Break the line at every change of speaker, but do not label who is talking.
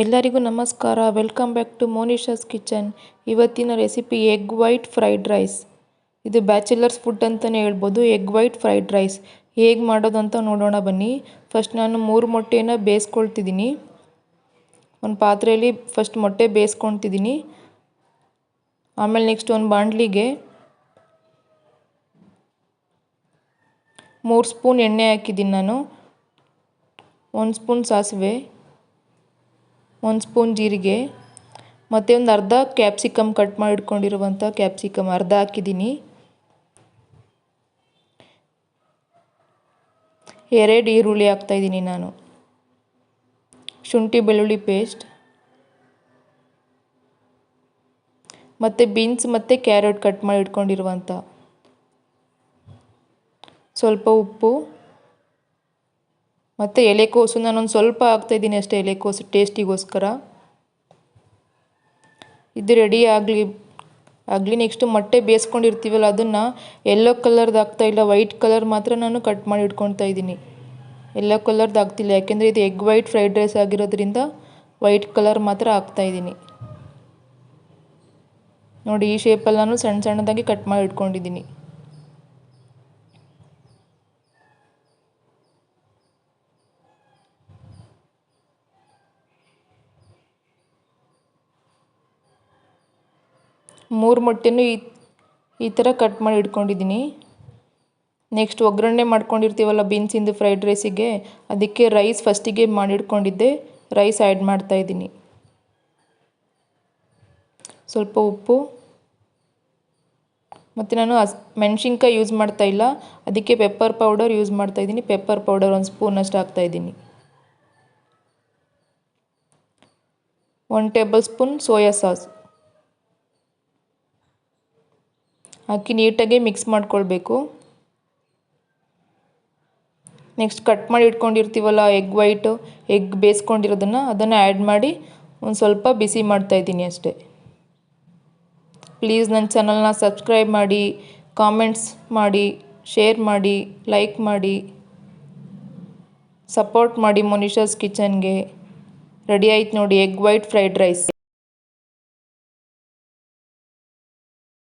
ಎಲ್ಲರಿಗೂ ನಮಸ್ಕಾರ. Welcome back to Monisha's kitchen. ಇವತ್ತಿನ recipe egg white fried rice. ಇದು ಬ್ಯಾಚುಲರ್ಸ್ ಫುಡ್ ಅಂತಲೇ ಹೇಳ್ಬೋದು. Egg white fried rice. ಹೇಗೆ ಮಾಡೋದು ಅಂತ ನೋಡೋಣ ಬನ್ನಿ. ಫಸ್ಟ್ ನಾನು ಮೂರು ಮೊಟ್ಟೆನ ಬೇಯಿಸ್ಕೊಳ್ತಿದ್ದೀನಿ. ಒಂದು ಪಾತ್ರೆಯಲ್ಲಿ ಫಸ್ಟ್ ಮೊಟ್ಟೆ ಬೇಯಿಸ್ಕೊಳ್ತಿದ್ದೀನಿ. ಆಮೇಲೆ ನೆಕ್ಸ್ಟ್ ಒಂದು ಬಾಂಡ್ಲಿಗೆ ಮೂರು ಸ್ಪೂನ್ ಎಣ್ಣೆ ಹಾಕಿದ್ದೀನಿ ನಾನು. ಒಂದು ಸ್ಪೂನ್ ಸಾಸಿವೆ. ಒಂದು ಸ್ಪೂನ್ ಜೀರಿಗೆ, ಮತ್ತು ಒಂದು ಅರ್ಧ ಕ್ಯಾಪ್ಸಿಕಮ್ ಕಟ್ ಮಾಡಿ ಇಟ್ಕೊಂಡಿರುವಂಥ ಕ್ಯಾಪ್ಸಿಕಮ್ ಅರ್ಧ ಹಾಕಿದ್ದೀನಿ. ಎರಡು ಈರುಳ್ಳಿ ಹಾಕ್ತಾಯಿದ್ದೀನಿ ನಾನು. ಶುಂಠಿ ಬೆಳ್ಳುಳ್ಳಿ ಪೇಸ್ಟ್ ಮತ್ತು ಬೀನ್ಸ್ ಮತ್ತು ಕ್ಯಾರೆಟ್ ಕಟ್ ಮಾಡಿ ಇಟ್ಕೊಂಡಿರುವಂಥ ಸ್ವಲ್ಪ ಉಪ್ಪು. ಮತ್ತು ಎಲೆಕೋಸು ನಾನೊಂದು ಸ್ವಲ್ಪ ಹಾಕ್ತಾಯಿದ್ದೀನಿ ಅಷ್ಟೇ ಎಲೆಕೋಸು ಟೇಸ್ಟಿಗೋಸ್ಕರ. ಇದು ರೆಡಿ ಆಗಲಿ ಆಗಲಿ ನೆಕ್ಸ್ಟು ಮೊಟ್ಟೆ ಬೇಯಿಸ್ಕೊಂಡಿರ್ತೀವಲ್ಲ ಅದನ್ನು ಎಲ್ಲೋ ಕಲರ್ದು ಹಾಕ್ತಾಯಿಲ್ಲ ವೈಟ್ ಕಲರ್ ಮಾತ್ರ ನಾನು ಕಟ್ ಮಾಡಿ ಇಟ್ಕೊಳ್ತಾ ಇದ್ದೀನಿ. ಎಲ್ಲೋ ಕಲರ್ದು ಆಗ್ತಿಲ್ಲ ಯಾಕೆಂದರೆ ಇದು ಎಗ್ ವೈಟ್ ಫ್ರೈಡ್ ರೈಸ್ ಆಗಿರೋದ್ರಿಂದ ವೈಟ್ ಕಲರ್ ಮಾತ್ರ ಹಾಕ್ತಾಯಿದ್ದೀನಿ ನೋಡಿ ಈ ಶೇಪಲ್ಲಿ ನಾನು ಸಣ್ಣ ಸಣ್ಣದಾಗಿ ಕಟ್ ಮಾಡಿ ಇಟ್ಕೊಂಡಿದ್ದೀನಿ. ಮೂರು ಮೊಟ್ಟೆನೂ ಈ ಈ ಥರ ಕಟ್ ಮಾಡಿ ಇಟ್ಕೊಂಡಿದ್ದೀನಿ. ನೆಕ್ಸ್ಟ್ ಒಗ್ಗರಣೆ ಮಾಡ್ಕೊಂಡಿರ್ತೀವಲ್ಲ ಬೀನ್ಸಿಂದು ಫ್ರೈಡ್ ರೈಸಿಗೆ ಅದಕ್ಕೆ ರೈಸ್ ಫಸ್ಟಿಗೆ ಮಾಡಿಟ್ಕೊಂಡಿದ್ದೆ ರೈಸ್ ಆ್ಯಡ್ ಮಾಡ್ತಾಯಿದ್ದೀನಿ ಸ್ವಲ್ಪ ಉಪ್ಪು. ಮತ್ತು ನಾನು ಅಸ್, ಮೆಣಸಿನ್ಕಾಯಿ ಯೂಸ್ ಮಾಡ್ತಾಯಿಲ್ಲ ಅದಕ್ಕೆ ಪೆಪ್ಪರ್ ಪೌಡರ್ ಯೂಸ್ ಮಾಡ್ತಾಯಿದ್ದೀನಿ ಪೆಪ್ಪರ್ ಪೌಡರ್ ಒಂದು ಸ್ಪೂನಷ್ಟು ಹಾಕ್ತಾಯಿದ್ದೀನಿ one tablespoon soya sauce ಹಾಕಿ ನೀಟಾಗಿ ಮಿಕ್ಸ್ ಮಾಡ್ಕೊಳ್ಬೇಕು. ನೆಕ್ಸ್ಟ್ ಕಟ್ ಮಾಡಿ ಇಟ್ಕೊಂಡಿರ್ತೀವಲ್ಲ ಎಗ್ ವೈಟು ಎಗ್ ಬೇಯಿಸ್ಕೊಂಡಿರೋದನ್ನು, ಅದನ್ನು ಆ್ಯಡ್ ಮಾಡಿ ಒಂದು ಸ್ವಲ್ಪ ಬಿಸಿ ಮಾಡ್ತಾಯಿದ್ದೀನಿ ಅಷ್ಟೇ. ಪ್ಲೀಸ್ ನನ್ನ ಚಾನಲ್ನ ಸಬ್ಸ್ಕ್ರೈಬ್ ಮಾಡಿ ಕಾಮೆಂಟ್ಸ್ ಮಾಡಿ ಶೇರ್ ಮಾಡಿ ಲೈಕ್ ಮಾಡಿ ಸಪೋರ್ಟ್ ಮಾಡಿ ಮೊನಿಷಾಸ್ ಕಿಚನ್ಗೆ ರೆಡಿ ಆಯ್ತು ನೋಡಿ ಎಗ್ ವೈಟ್ ಫ್ರೈಡ್ ರೈಸ್